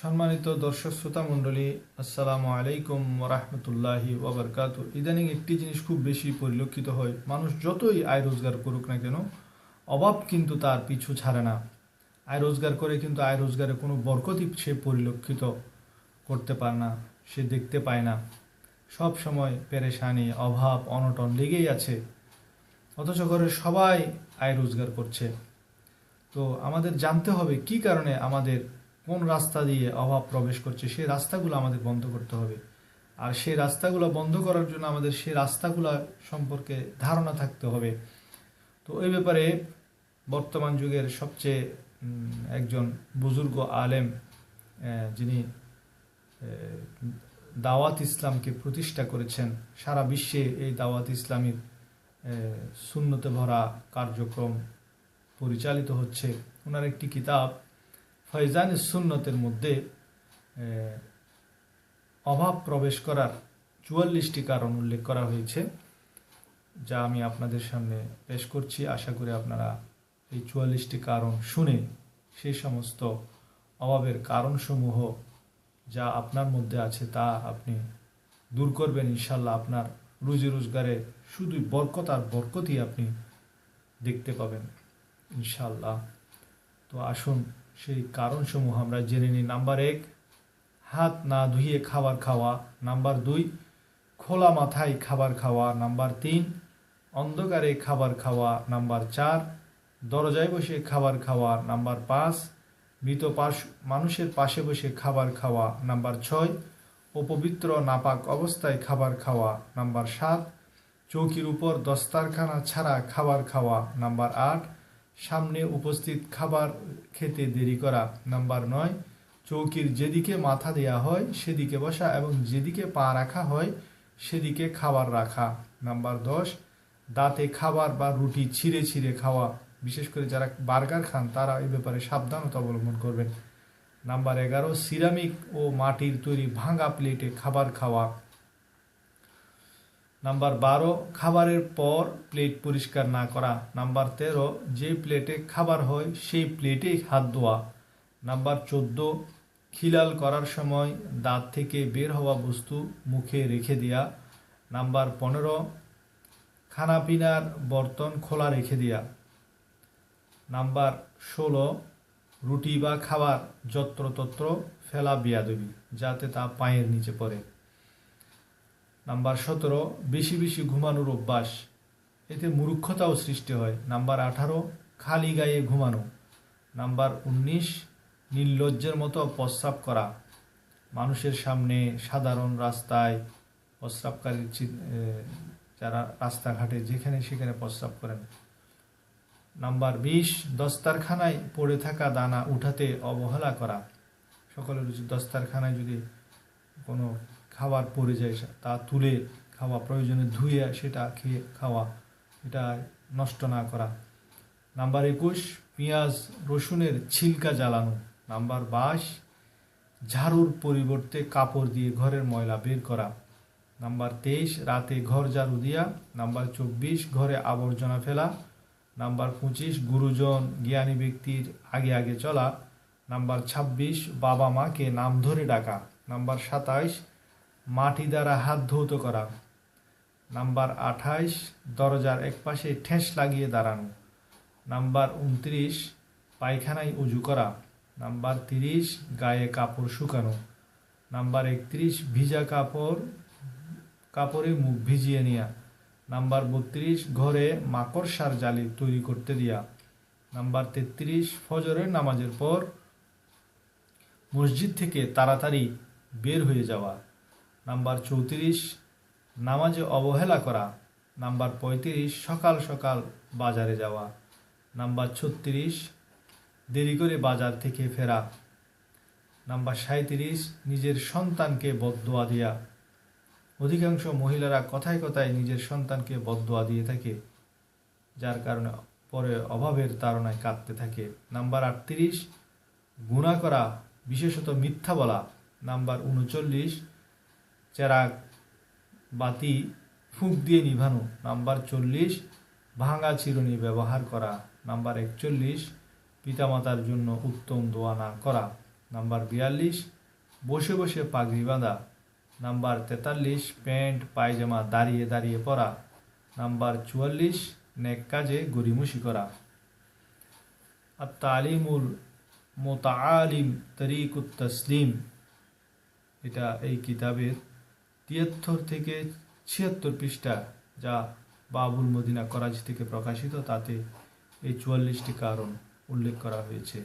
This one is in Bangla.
সম্মানিত দর্শক শ্রোতা মণ্ডলী, আসসালামু আলাইকুম রহমতুল্লাহি ওবরকাত। ইদানিং একটি জিনিস খুব বেশি পরিলক্ষিত হয়। মানুষ যতই আয় রোজগার করুক না কেন, অভাব কিন্তু তার পিছু ছাড়ে না। আয় রোজগার করে কিন্তু আয় রোজগারে কোনো বরকতই সে পরিলক্ষিত করতে পারে না, সে দেখতে পায় না। সব সময় পেরেশানি, অভাব, অনটন লেগেই আছে। অথচ করে সবাই আয় রোজগার করছে। তো আমাদের জানতে হবে কি কারণে আমাদের কোন রাস্তা দিয়ে অভাব প্রবেশ করছে, সেই রাস্তাগুলো আমাদের বন্ধ করতে হবে। আর সেই রাস্তাগুলো বন্ধ করার জন্য আমাদের সেই রাস্তাগুলো সম্পর্কে ধারণা থাকতে হবে। তো এই ব্যাপারে বর্তমান যুগের সবচেয়ে একজন বুজুর্গ আলেম যিনি দাওয়াত ইসলামকে প্রতিষ্ঠা করেছেন, সারা বিশ্বে এই দাওয়াত ইসলামীর শূন্যতে ভরা কার্যক্রম পরিচালিত হচ্ছে। ওনার একটি কিতাব ফয়জান সুন্নতের মধ্যে অভাব প্রবেশ করার চুয়াল্লিশটি কারণ উল্লেখ করা হয়েছে, যা আমি আপনাদের সামনে পেশ করছি। আশা করি আপনারা এই চুয়াল্লিশটি কারণ শুনে সেই সমস্ত অভাবের কারণসমূহ যা আপনার মধ্যে আছে তা আপনি দূর করবেন। ইনশাল্লাহ আপনার রুজি রোজগারে শুধুই বরকত আর বরকতই আপনি দেখতে পাবেন ইনশাল্লাহ তো আসুন সেই কারণসমূহ আমরা জেনে নিই। নাম্বার এক, হাত না ধুয়ে খাবার খাওয়া। নাম্বার দুই, খোলা মাথায় খাবার খাওয়া। নাম্বার তিন, অন্ধকারে খাবার খাওয়া। নাম্বার চার, দরজায় বসে খাবার খাওয়া। নাম্বার পাঁচ, মৃত পাশ মানুষের পাশে বসে খাবার খাওয়া। নাম্বার ছয়, অপবিত্র, নাপাক অবস্থায় খাবার খাওয়া। নাম্বার সাত, চৌকির উপর দস্তারখানা ছাড়া খাবার খাওয়া। নাম্বার আট সামনে উপস্থিত খাবার খেতে দেরি করা। নাম্বার নয়, চৌকির যেদিকে মাথা দেয়া হয়, সেদিকে বসা এবং যেদিকে পা রাখা হয়, সেদিকে খাবার রাখা। নাম্বার দশ, দাঁতে খাবার বা রুটি ছিঁড়ে ছিঁড়ে খাওয়া। বিশেষ করে যারা বার্গার খান, তারা এই ব্যাপারে সাবধানতা অবলম্বন করবেন। নাম্বার এগারো, সিরামিক ও মাটির তৈরি ভাঙা প্লেটে খাবার খাওয়া। নাম্বার বারো, খাবারের পর প্লেট পরিষ্কার না করা। নাম্বার তেরো, যে প্লেটে খাবার হয়, সেই প্লেটেই হাত ধোয়া। নাম্বার চোদ্দ, খিলাল করার সময় দাঁত থেকে বের হওয়া বস্তু মুখে রেখে দেয়া। নাম্বার পনেরো, খানাপিনার বর্তন খোলা রেখে দেয়া। নাম্বার ষোলো, রুটি বা খাবার যত্রতত্র ফেলা বিয়াদবি, যাতে তা পায়ের নিচে পড়ে। নাম্বার সতেরো, বেশি বেশি ঘুমানোর অভ্যাস। এতে মূর্খতাও সৃষ্টি হয়। নাম্বার আঠারো, খালি গায়ে ঘুমানো। নাম্বার উনিশ, নির্লজ্জের মতো প্রস্রাব করা। মানুষের সামনে সাধারণ রাস্তায় প্রস্রাবকারী যারা রাস্তাঘাটে যেখানে সেখানে প্রস্রাব করেন। নাম্বার বিশ, দস্তারখানায় পড়ে থাকা দানা উঠাতে অবহেলা করা। সকলের দস্তারখানায় যদি কোনো খাবার পড়ে যায় তা তুলে খাওয়া প্রয়োজনে ধুয়ে সেটা খেয়ে খাওয়া, এটা নষ্ট না করা। নাম্বার একুশ, পেঁয়াজ রসুনের ছিলকা জ্বালানো। নাম্বার বাইশ, ঝাড়ুর পরিবর্তে কাপড় দিয়ে ঘরের ময়লা বের করা। নাম্বার তেইশ, রাতে ঘর ঝাড়ু দিয়া। নাম্বার চব্বিশ, ঘরে আবর্জনা ফেলা। নাম্বার পঁচিশ, গুরুজন জ্ঞানী ব্যক্তির আগে আগে চলা। নাম্বার ছাব্বিশ, বাবা মাকে নাম ধরে ডাকা। নাম্বার সাতাইশ মাটি দ্বারা হাত ধৌত করা। নাম্বার আঠাইশ, দরজার একপাশে ঠেস লাগিয়ে দাঁড়ানো। নাম্বার উনত্রিশ, পায়খানায় উজু করা। নাম্বার তিরিশ, গায়ে কাপড় শুকানো। নাম্বার একত্রিশ, ভিজা কাপড়, কাপড়ে মুখ ভিজিয়ে নেওয়া নাম্বার বত্রিশ, ঘরে মাকড়সার জালি তৈরি করতে দেয়া। নাম্বার তেত্রিশ, ফজরের নামাজের পর মসজিদ থেকে তাড়াতাড়ি বের হয়ে যাওয়া। নাম্বার চৌত্রিশ, নামাজে অবহেলা করা। নাম্বার পঁয়ত্রিশ, সকাল সকাল বাজারে যাওয়া। নাম্বার ছত্রিশ, দেরি করে বাজার থেকে ফেরা। নাম্বার সাঁত্রিশ নিজের সন্তানকে বদদোয়া দেয়া। অধিকাংশ মহিলারা কথায় কথায় নিজের সন্তানকে বদদোয়া দিয়ে থাকে, যার কারণে পরে অভাবের তাড়নায় কাঁদতে থাকে। নাম্বার আটত্রিশ গুণা করা, বিশেষত মিথ্যা বলা। নাম্বার উনচল্লিশ চেরাগ বাতি ফুঁক দিয়ে নিভানো। নাম্বার চল্লিশ, ভাঙা চিরুনি ব্যবহার করা। নাম্বার একচল্লিশ, পিতামাতার জন্য উত্তম দোয়া না করা। নাম্বার বিয়াল্লিশ, বসে বসে পাগড়ি বাঁধা। নাম্বার তেতাল্লিশ, প্যান্ট, পায়জামা দাঁড়িয়ে দাঁড়িয়ে পরা। নাম্বার চুয়াল্লিশ, নেক কাজে গড়িমসি করা। আর তালিমুল মোতালিম তরিকুত তসলিম। এটা এই কিতাবের তিয়াত্তর থেকে ছিয়াত্তর পৃষ্ঠা যা বাবুল মদিনা করাচি থেকে প্রকাশিত, তাতে এই চুয়াল্লিশটি কারণ উল্লেখ করা হয়েছে।